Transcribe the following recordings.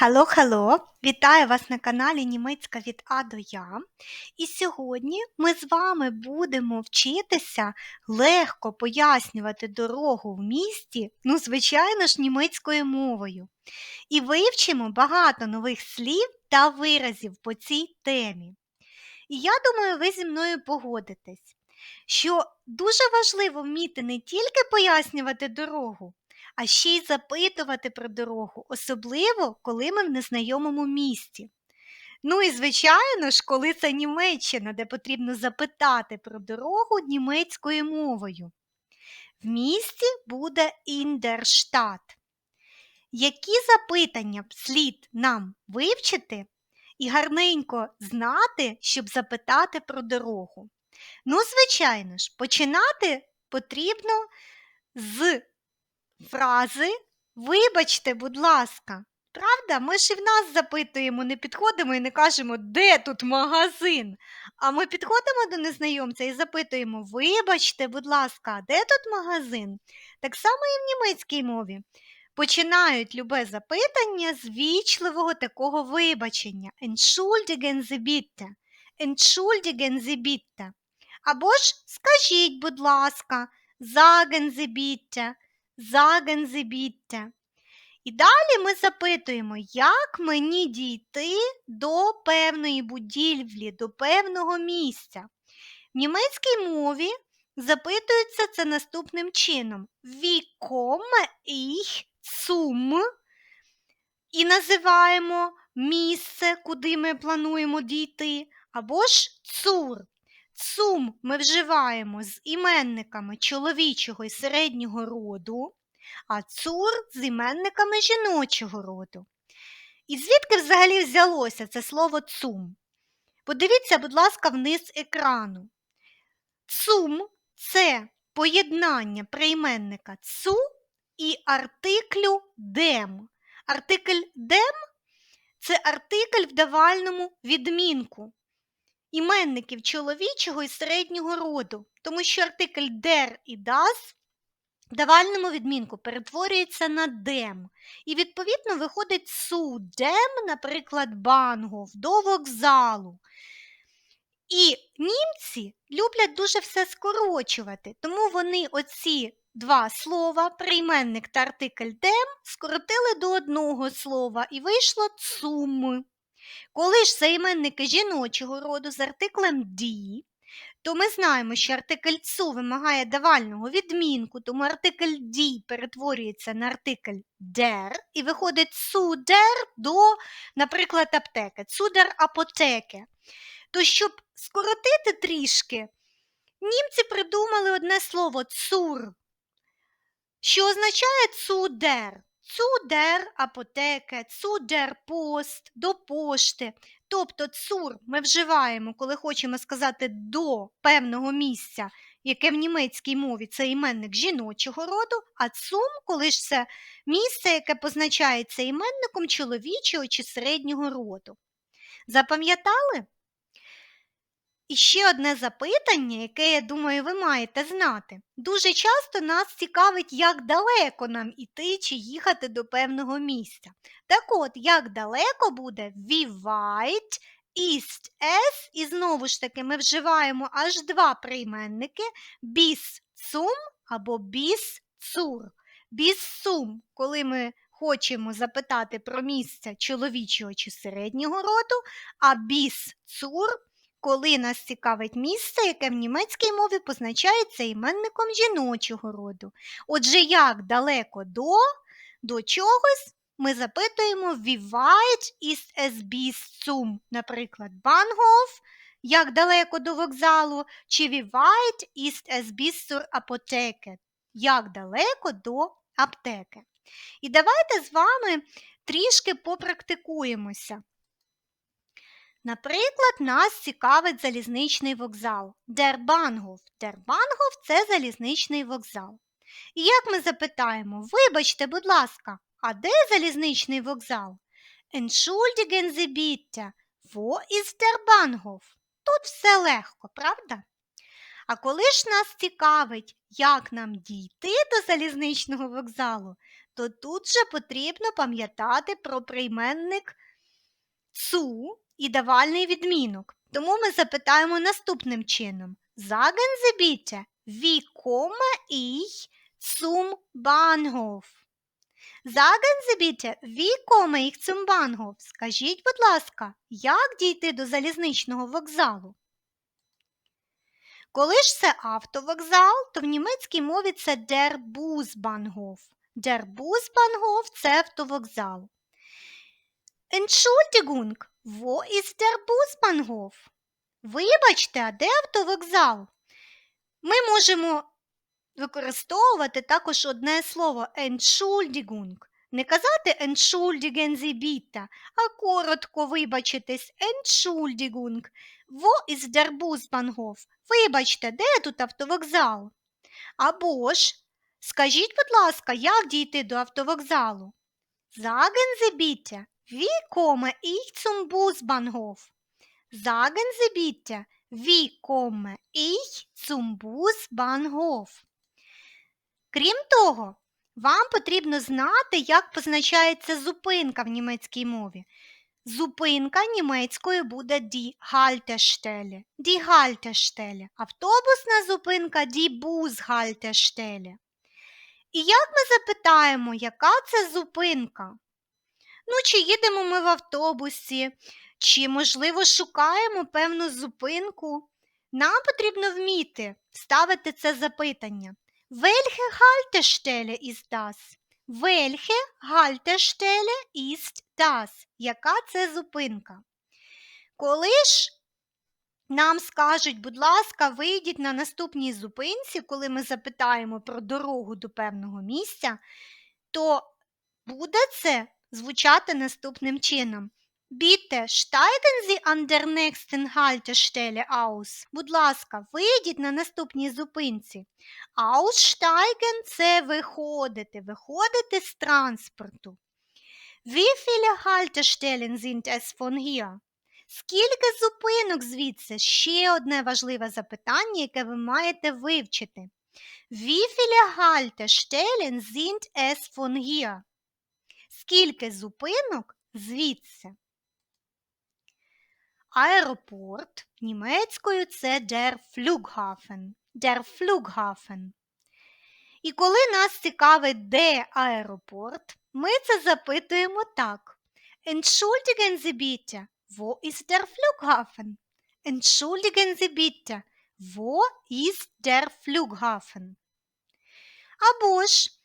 Hello! Вітаю вас на каналі Німецька від А до Я. І сьогодні ми з вами будемо вчитися легко пояснювати дорогу в місті, ну, звичайно ж, німецькою мовою. І вивчимо багато нових слів та виразів по цій темі. І я думаю, ви зі мною погодитесь, що дуже важливо вміти не тільки пояснювати дорогу, а ще й запитувати про дорогу, особливо коли ми в незнайомому місті. Ну і, звичайно ж, коли це Німеччина, де потрібно запитати про дорогу німецькою мовою. В місті буде Stadt. Які запитання слід нам вивчити і гарненько знати, щоб запитати про дорогу? Ну, звичайно ж, починати потрібно з фрази Вибачте, будь ласка. Правда, ми ж і в нас запитуємо, не підходимо і не кажемо, де тут магазин. А ми підходимо до незнайомця і запитуємо, вибачте, будь ласка, де тут магазин? Так само і в німецькій мові. Починають любе запитання з вічливого такого вибачення. Entschuldigen Sie bitte. Entschuldigen Sie bitte. Або ж скажіть, будь ласка, sagen Sie bitte. Sagen Sie. І далі ми запитуємо, як мені дійти до певної будівлі, до певного місця. В німецькій мові запитується це наступним чином: komme ich zum? І називаємо місце, куди ми плануємо дійти, або ж цур. Цум ми вживаємо з іменниками чоловічого і середнього роду, а цур з іменниками жіночого роду. І звідки взагалі взялося це слово цум? Подивіться, будь ласка, вниз екрану. Цум це поєднання прийменника цу і артиклю дем. Артикль дем це артикль в давальному відмінку іменників чоловічого і середнього роду, тому що артикль der і das в давальному відмінку перетворюється на дем. І, відповідно, виходить су дем, наприклад, бангов, до вокзалу. І німці люблять дуже все скорочувати, тому вони оці два слова, прийменник та артикль дем, скоротили до одного слова і вийшло цум. Коли ж займенники жіночого роду з артиклем «ді», то ми знаємо, що артикль «цу» вимагає давального відмінку, тому артикль «ді» перетворюється на артикль «дер» і виходить «цудер» до, наприклад, аптеки, «цудер апотеки». То, щоб скоротити трішки, німці придумали одне слово цур, що означає цудер. Цудер апотеки, цудер пост, до пошти. Тобто цур ми вживаємо, коли хочемо сказати до певного місця, яке в німецькій мові це іменник жіночого роду, а цум, коли ж це місце, яке позначається іменником чоловічого чи середнього роду. Запам'ятали? І ще одне запитання, яке, я думаю, ви маєте знати. Дуже часто нас цікавить, як далеко нам іти чи їхати до певного місця. Так от, як далеко буде wie weit ist і знову ж таки ми вживаємо аж два прийменники bis zum або bis zur. Bis zum, коли ми хочемо запитати про місце чоловічого чи середнього роду, а bis zur – коли нас цікавить місце, яке в німецькій мові позначається іменником жіночого роду. Отже, як далеко до до чогось ми запитуємо wie weit ist es bis zum, наприклад, Bahnhof, як далеко до вокзалу, чи wie weit ist es bis zur Apotheke, як далеко до аптеки. І давайте з вами трішки попрактикуємося. Наприклад, нас цікавить залізничний вокзал. Дербангов. Дербангов це залізничний вокзал. І як ми запитаємо, вибачте, будь ласка, а де залізничний вокзал? Entschuldigen Sie bitte, wo ist der? Тут все легко, правда? А коли ж нас цікавить, як нам дійти до залізничного вокзалу, то тут же потрібно пам'ятати про прийменник цу і давальний відмінок. Тому ми запитаємо наступним чином. Sagen Sie bitte, wie komme ich zum Bahnhof? Sagen Sie bitte, wie? Скажіть, будь ласка, як дійти до залізничного вокзалу? Коли ж це автовокзал, то в німецькій мові це der Busbahnhof. Der Busbahnhof – це автовокзал. Entschuldigung, wo ist der? Вибачте, а де автовокзал? Ми можемо використовувати також одне слово Entschuldigung. Не казати Entschuldigen Sie bitte, а коротко вибачитись Entschuldigung. Wo ist der? Вибачте, де тут автовокзал? Або ж, скажіть, будь ласка, як дійти до автовокзалу? Sagen Sie bitte, wie komme ich zum Busbahnhof? Sagen Sie bitte, wie komme ich zum Busbahnhof? Крім того, вам потрібно знати, як позначається зупинка в німецькій мові. Зупинка німецькою буде die Haltestelle. Die Haltestelle. Автобусна зупинка die Bushaltestelle. І як ми запитаємо, яка це зупинка? Ну, чи їдемо ми в автобусі, чи, можливо, шукаємо певну зупинку? Нам потрібно вміти ставити це запитання. Welche Haltestelle ist das? Welche Haltestelle ist das? Яка це зупинка? Коли ж нам скажуть, будь ласка, вийдіть на наступній зупинці, коли ми запитаємо про дорогу до певного місця, то буде це звучати наступним чином. Bitte steigen Sie an der nächsten. Будь ласка, вийдіть на наступній зупинці. Aussteigen – це виходити, виходити з транспорту. Wie viele Haltestellen sind? Скільки зупинок звідси? Ще одне важливе запитання, яке ви маєте вивчити. Wie viele Haltestellen sind? Скільки зупинок звідси? Аеропорт німецькою це der Flughafen. Der Flughafen. І коли нас цікавить, де аеропорт, ми це запитуємо так. Entschuldigen Sie bitte, wo ist der Flughafen? Entschuldigen Sie bitte, wo ist der Flughafen? Або ж,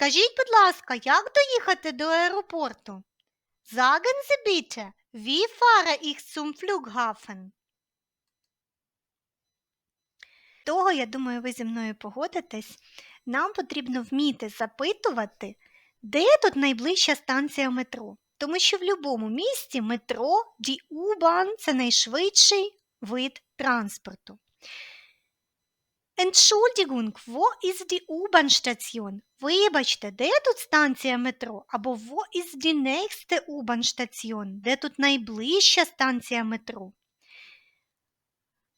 скажіть, будь ласка, як доїхати до аеропорту? Sagen Sie bitte, wie fahre ich zum? Того, я думаю, ви зі мною погодитесь, нам потрібно вміти запитувати, де тут найближча станція метро. Тому що в будь-якому місті метро, U-Bahn – це найшвидший вид транспорту. Entschuldigung, wo ist die U-Bahn-Station? Вибачте, де тут станція метро? Або wo ist die nächste U-Bahn-Station? Де тут найближча станція метро?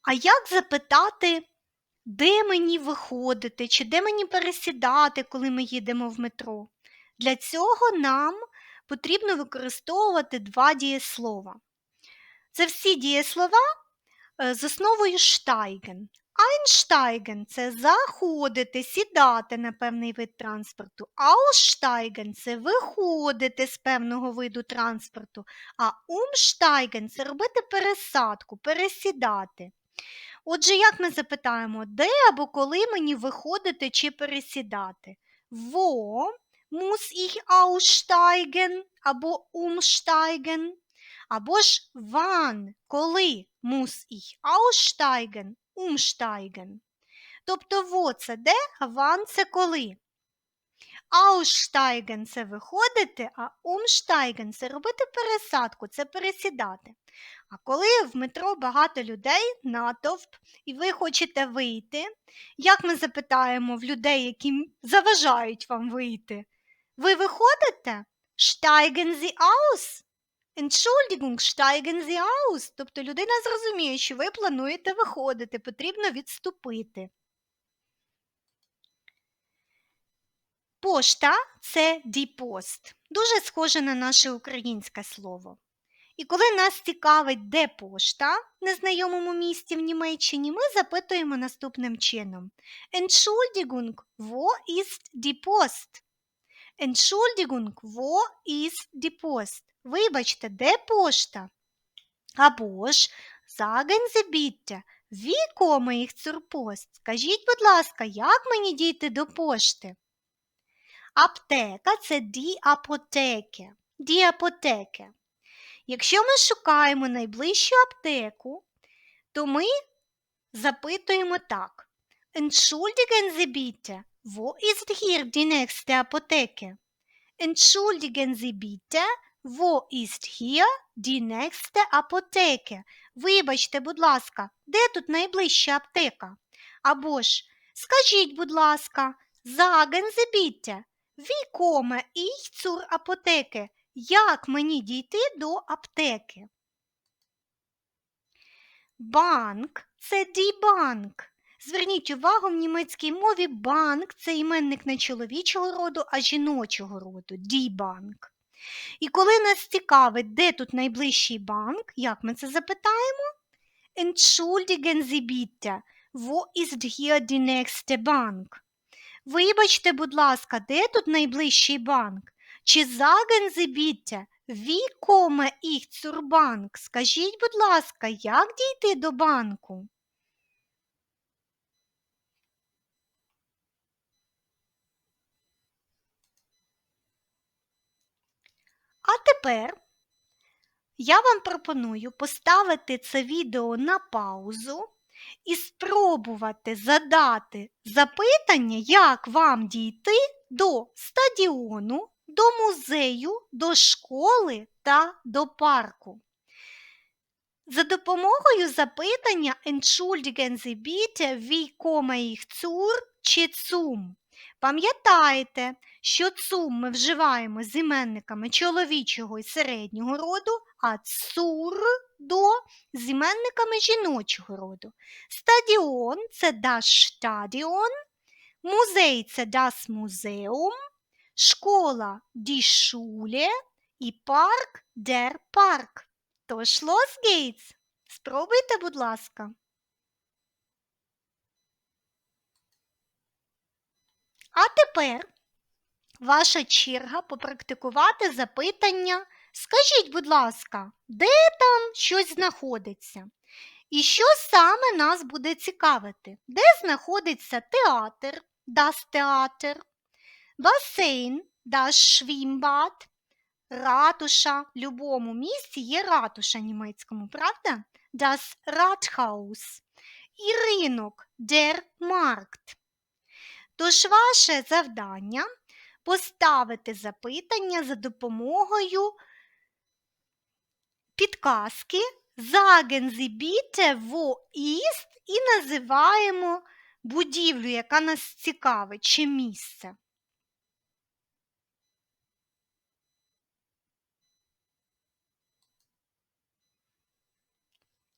А як запитати, де мені виходити, чи де мені пересідати, коли ми їдемо в метро? Для цього нам потрібно використовувати два дієслова. Це всі дієслова е, з основою штайген. Einsteigen – це заходити, сідати на певний вид транспорту. Aussteigen – це виходити з певного виду транспорту. А umsteigen – це робити пересадку, пересідати. Отже, як ми запитаємо, де або коли мені виходити чи пересідати? Wo muss ich aussteigen або umsteigen? Або ж wann, коли muss ich aussteigen, umsteigen? Тобто во це де, а wann – це коли. Aussteigen – це виходити, а umsteigen – це робити пересадку, це пересідати. А коли в метро багато людей, натовп, і ви хочете вийти, як ми запитаємо в людей, які заважають вам вийти? Ви виходите? Steigen Sie aus? Entschuldigung, steigen Sie aus. Тобто людина зрозуміє, що ви плануєте виходити, потрібно відступити. Пошта це Post. Дуже схоже на наше українське слово. І коли нас цікавить, де пошта в незнайомому місті в Німеччині, ми запитуємо наступним чином: Entschuldigung, wo ist die Post? Entschuldigung, wo ist die Post? Вибачте, де пошта? Або ж komme ich zur Post? Скажіть, будь ласка, як мені дійти до пошти? Аптека це. Die Apotheke. Якщо ми шукаємо найближчу аптеку, то ми запитуємо так. Entschuldigen Sie bitte, wo ist hier die nächste Apotheke? Entschuldigen Sie bitte, wo ist hier die nächste Apotheke? Вибачте, будь ласка, де тут найближча аптека? Або ж, скажіть, будь ласка, sagen Sie bitte, wie komme ich zur Apotheke? Як мені дійти до аптеки? Банк це дібанк. Зверніть увагу, в німецькій мові банк це іменник не чоловічого роду, а жіночого роду дібанк. І коли нас цікавить, де тут найближчий банк, як ми це запитаємо? Entschuldigen Sie bitte, wo ist hier die nächste Bank? Вибачте, будь ласка, де тут найближчий банк? Чи sagen Sie bitte, wie komme ich zur Bank? Скажіть, будь ласка, як дійти до банку? А тепер я вам пропоную поставити це відео на паузу і спробувати задати запитання, як вам дійти до стадіону, до музею, до школи та до парку. За допомогою запитання Entschuldigen Sie bitte, wie komme ich zur zum. Пам'ятайте, що цум ми вживаємо з іменниками чоловічого і середнього роду, а цур до з іменниками жіночого роду. Стадіон це das Stadion, музей це das Museum, школа die і парк der Park. Тож Los Gates. Спробуйте, будь ласка. А тепер ваша черга попрактикувати запитання. Скажіть, будь ласка, де там щось знаходиться? І що саме нас буде цікавити? Де знаходиться театр, das Theater, басейн, das Schwimmbad, ратуша. В будь-якому місці є ратуша німецькому, правда? Das Rathaus. І ринок, der Markt. Тож ваше завдання поставити запитання за допомогою підказки Sagen Sie bitte, wo ist і називаємо будівлю, яка нас цікавить, чи місце.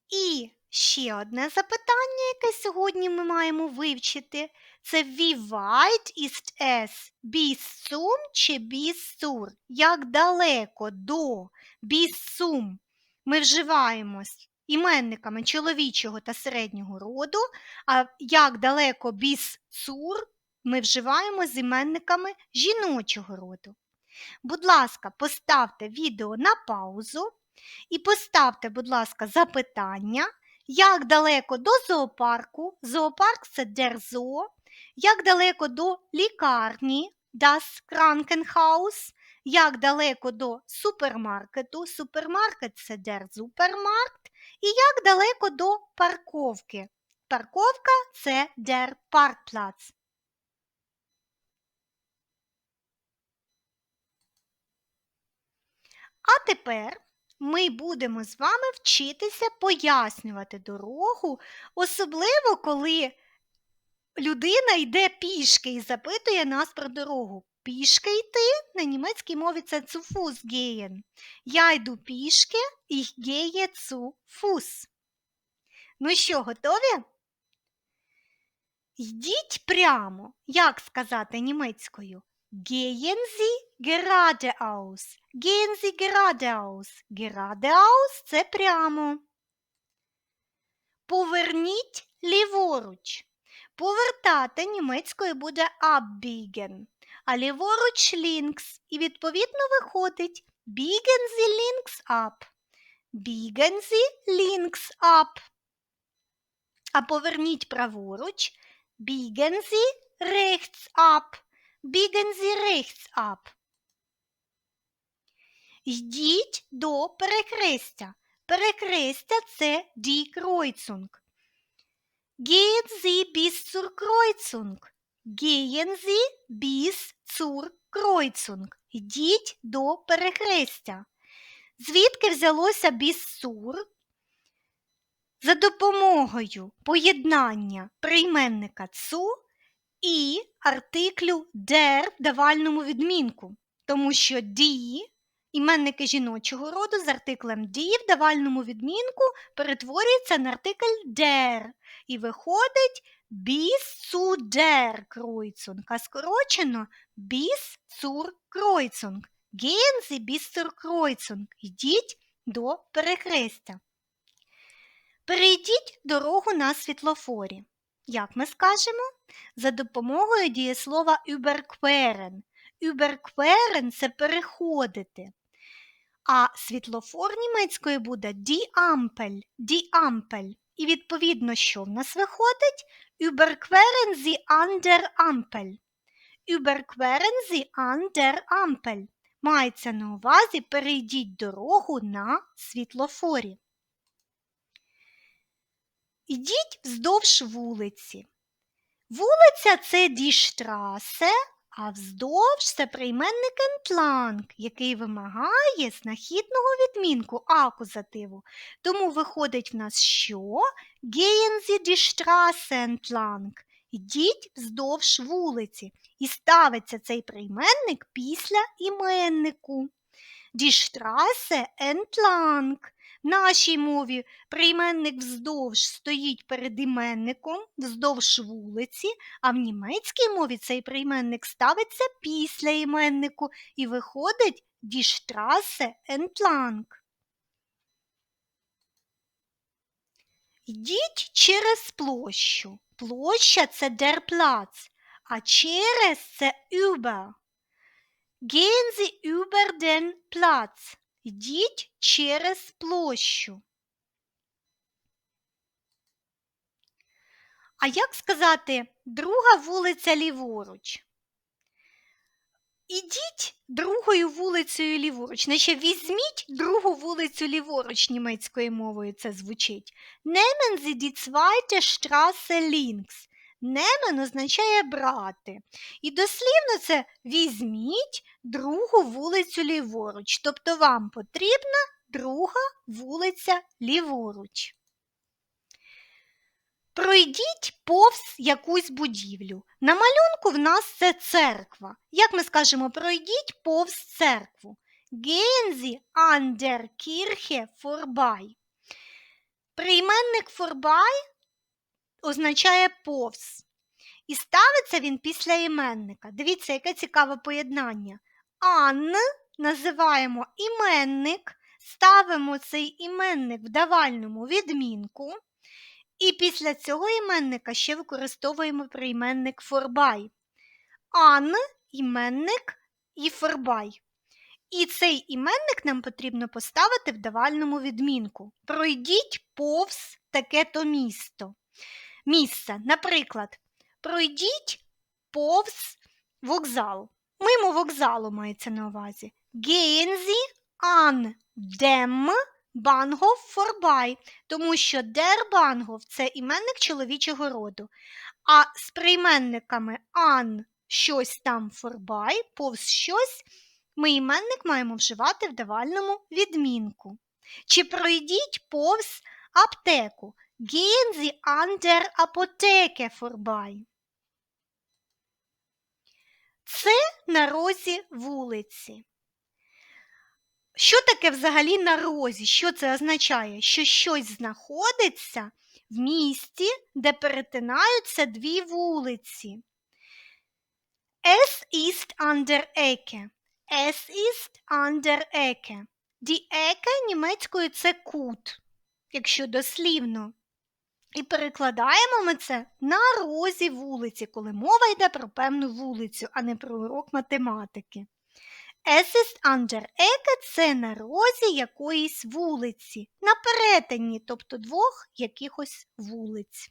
І ще одне запитання, яке сьогодні ми маємо вивчити, це wie weit ist es bis чи bis? Як далеко до bis ми вживаємо іменниками чоловічого та середнього роду, а як далеко bis ми вживаємо з іменниками жіночого роду. Будь ласка, поставте відео на паузу і поставте, будь ласка, запитання, як далеко до зоопарку, зоопарк це Zoo, як далеко до лікарні, das Krankenhaus, як далеко до супермаркету, супермаркет це der Supermarkt, і як далеко до парковки. Парковка це der Parkplatz. А тепер ми будемо з вами вчитися пояснювати дорогу, особливо коли людина йде пішки і запитує нас про дорогу. Пішки йти на німецькій мові це zu Fuß. Я йду пішки, gehe zu Fuß. Ну що, готові? Йдіть прямо, як сказати німецькою? Gehen Sie geradeaus. Gehen Sie geradeaus. Geradeaus – це прямо. Поверніть ліворуч. Повертати німецькою буде abbiegen, а ліворуч links. І відповідно виходить biegen Sie links ab. Biegen Sie links ab. А поверніть праворуч. Biegen Sie rechts ab. Biegen Sie rechts ab. Йдіть до перехрестя. Перехрестя це die Kreuzung. Gehen Sie bis zur Kreuzung. Gehen Sie bis zur Kreuzung. Йдіть до перехрестя. Звідки взялося bis zur? За допомогою поєднання прийменника цу і артиклю der в давальному відмінку, тому що die Іменники жіночого роду з артиклем die в давальному відмінку перетворюється на артикль der і виходить bis zu der Kreuzung, а скорочено zur Kreuzung. Gehen Sie bis zur Kreuzung. Йдіть до перехрестя. Перейдіть дорогу на світлофорі. Як ми скажемо? За допомогою дієслова überqueren. Überqueren – це переходити. А світлофор німецькою буде die Ampel. І відповідно, що в нас виходить? Überqueren Sie an der. Überqueren Sie an der. Мається на увазі перейдіть дорогу на світлофорі. Ідіть вздовж вулиці. Вулиця це Straße, а вздовж це прийменник entlang, який вимагає знахідного відмінку акузативу. Тому виходить в нас що? Sie die Straße. Йдіть вздовж вулиці. І ставиться цей прийменник після іменнику. Die Straße. Нашій мові прийменник вздовж стоїть перед іменником вздовж вулиці, а в німецькій мові цей прийменник ставиться після іменнику і виходить die Straße entlang. Йдіть через площу. Площа це Platz, а через це über. Gehen Sie über den Platz. Йдіть через площу. А як сказати друга вулиця ліворуч? Ідіть другою вулицею ліворуч. Значить, візьміть другу вулицю ліворуч німецькою мовою це звучить. Sie die zweite Straße links. Немен означає брати. І дослівно це візьміть другу вулицю ліворуч. Тобто вам потрібна друга вулиця ліворуч. Пройдіть повз якусь будівлю. На малюнку в нас це церква. Як ми скажемо, пройдіть повз церкву. Gehen Sie an der Kirche. Прийменник vorbei означає повз. І ставиться він після іменника. Дивіться, яке цікаве поєднання. Ан називаємо іменник, ставимо цей іменник в давальному відмінку. І після цього іменника ще використовуємо прийменник форбай. Ан іменник і форбай. І цей іменник нам потрібно поставити в давальному відмінку. Пройдіть повз таке-то місто місце. Наприклад, пройдіть повз вокзал. Мимо вокзалу мається на увазі. Gehen Sie an dem vorbei, тому що der Bahnhof – це іменник чоловічого роду. А з прийменниками an щось там vorbei, повз щось, ми іменник маємо вживати в давальному відмінку. Чи пройдіть повз аптеку? An der Apotheke vorbei. Це на розі вулиці. Що таке взагалі на розі? Що це означає? Що щось знаходиться в місті, де перетинаються дві вулиці. Es ist an der Ecke. Es ist an der Ecke. Die Ecke німецькою це кут, якщо дослівно. І перекладаємо ми це на розі вулиці, коли мова йде про певну вулицю, а не про урок математики. Es ist an der Ecke – це на розі якоїсь вулиці, на перетині, тобто двох якихось вулиць.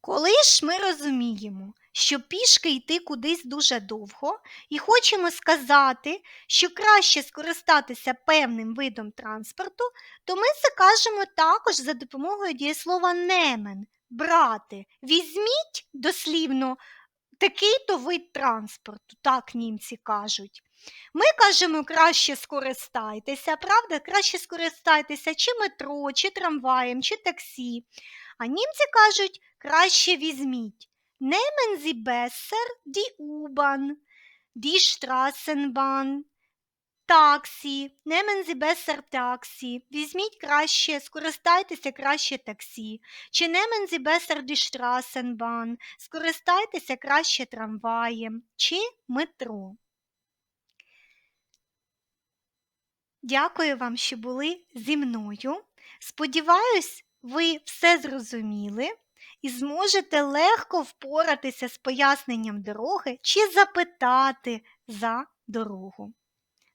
Коли ж ми розуміємо, що пішки йти кудись дуже довго, і хочемо сказати, що краще скористатися певним видом транспорту, то ми це кажемо також за допомогою дієслова немен брати. Візьміть дослівно такий-то вид транспорту, так німці кажуть. Ми кажемо краще скористайтеся, правда? Краще скористайтеся чи метро, чи трамваєм, чи таксі. А німці кажуть, краще візьміть. Nehmen Sie besser die U-Bahn, die Straßenbahn, таксі, nehmen Sie besser таксі, візьміть краще, скористайтеся краще таксі, чи nehmen Sie besser die Straßenbahn, скористайтеся краще трамваєм, чи метро. Дякую вам, що були зі мною. Сподіваюсь, ви все зрозуміли і зможете легко впоратися з поясненням дороги чи запитати за дорогу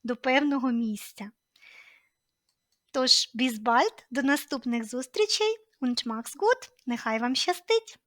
до певного місця. Тож, bis до наступних зустрічей und mach's gut, нехай вам щастить!